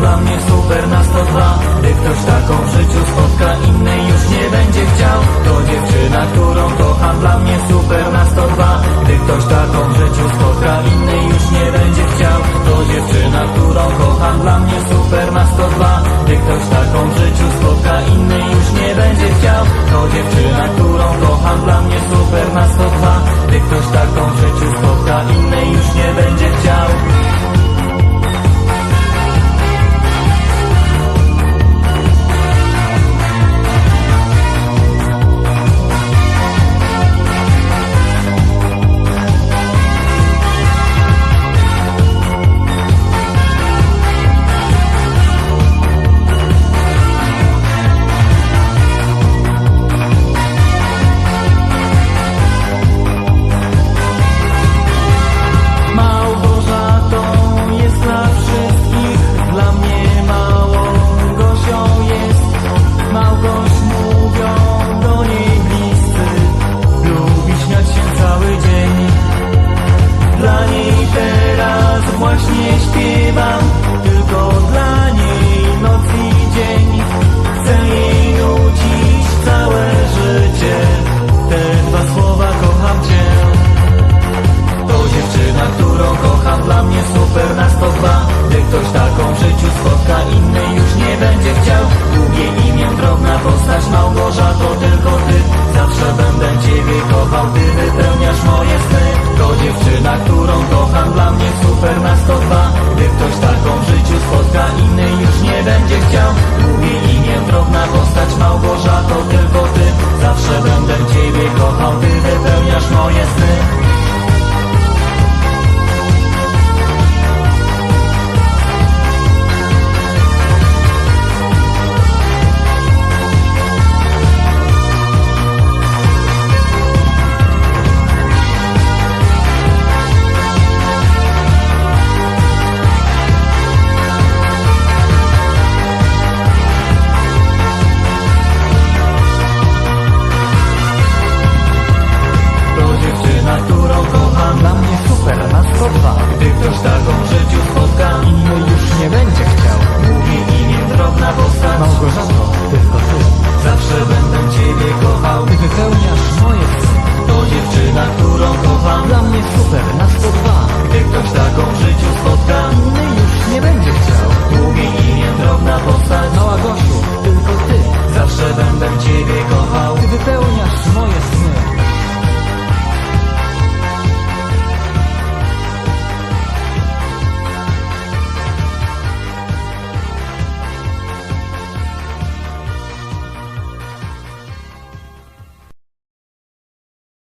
dla mnie super na 102 Gdy ktoś taką w życiu spotka innej już nie będzie chciał. To dziewczyna, którą kocham dla mnie super na 102 Gdy ktoś taką w życiu spotka innej Neden geç ktoś tak darzą życiu swoim.